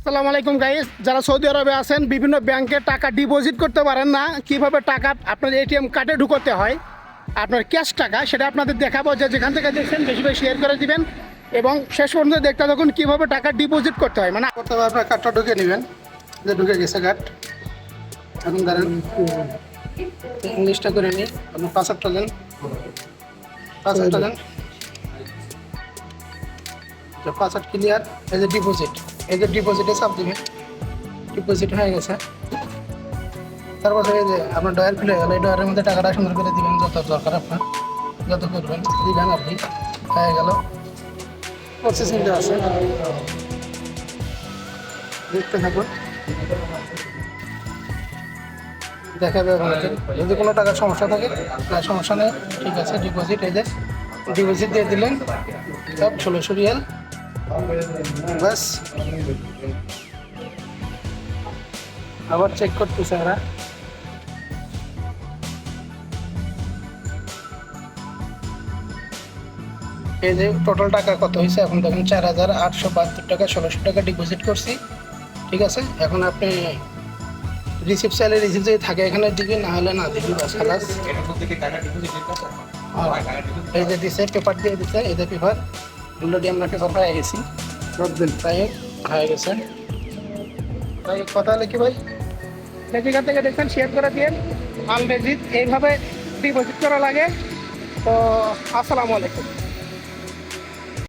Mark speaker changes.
Speaker 1: আসসালামু আলাইকুম গাইস যারা সৌদি আরবে আছেন, বিভিন্ন ব্যাংকে টাকা ডিপোজিট করতে পারেন না। কীভাবে টাকা আপনার এটিএম কার্ডে ঢুকোতে হয়, আপনার ক্যাশ টাকা, সেটা আপনাদের দেখাবো। যে যেখান থেকে দেখছেন, বেশি বেশি শেয়ার করে দিবেন। এবং শেষ পর্যন্ত দেখতে থাকুন কীভাবে টাকা ডিপোজিট করতে হয়। মানে করতে হবে আপনার কার্ডটা ঢুকে নেবেন। যে ঢুকে গেছে কার্ড এখন ধরেন ইংলিশটা করে নিই। আপনার পাসওয়ার্ডটা দেন। পাসওয়ার্ডটা দেন। পাসওয়ার্ড ক্লিয়ার এই যে ডিপোজিট এই যে ডিপোজিটে চাপ দিবেন ডিপোজিট হয়ে গেছে। তারপর এই যে আপনার ডয়ার খুলে গেল, এই ডয়ারের মধ্যে টাকাটা সুন্দর করে দিবেন, যত দরকার আপনার, যত করবেন, দিবেন আর কি, হয়ে গেল। প্রসেসিংটা আছে। দেখতে থাকুন। দেখা যাবে আপনাকে। যদি কোনো টাকার সমস্যা থাকে, না, সমস্যা নেই, ঠিক আছে ডিপোজিট এই যে ডিপোজিট দিয়ে দিলেন, সব ষোলোশো রিয়াল বাস। আবার চেক করতেছে ওরা এই যে টোটাল টাকা কত হয়েছে? এখন দেখুন চার হাজার আটশো বাহাত্তর টাকা ষোলোশো টাকা ডিপোজিট করছি। ঠিক আছে? এখন আপনি রিসিপ্ট চাইলে রিসিপ্ট যদি থাকে এখানে দিবি না হলে না দিবি বাস খালাস। এই যে দিছে পেপার দিয়ে দিছে এই যে পেপার অলরেডি আমরা কেসা পেয়ে গেছি। রকবেন তাই হয়ে গেছে। তাই কথা হলে কি ভাই? যেখান থেকে দেখছেন শেয়ার করে দিয়ে আলরেজি এইভাবে ডিপোজিট করা লাগে। তো, আসসালামু আলাইকুম।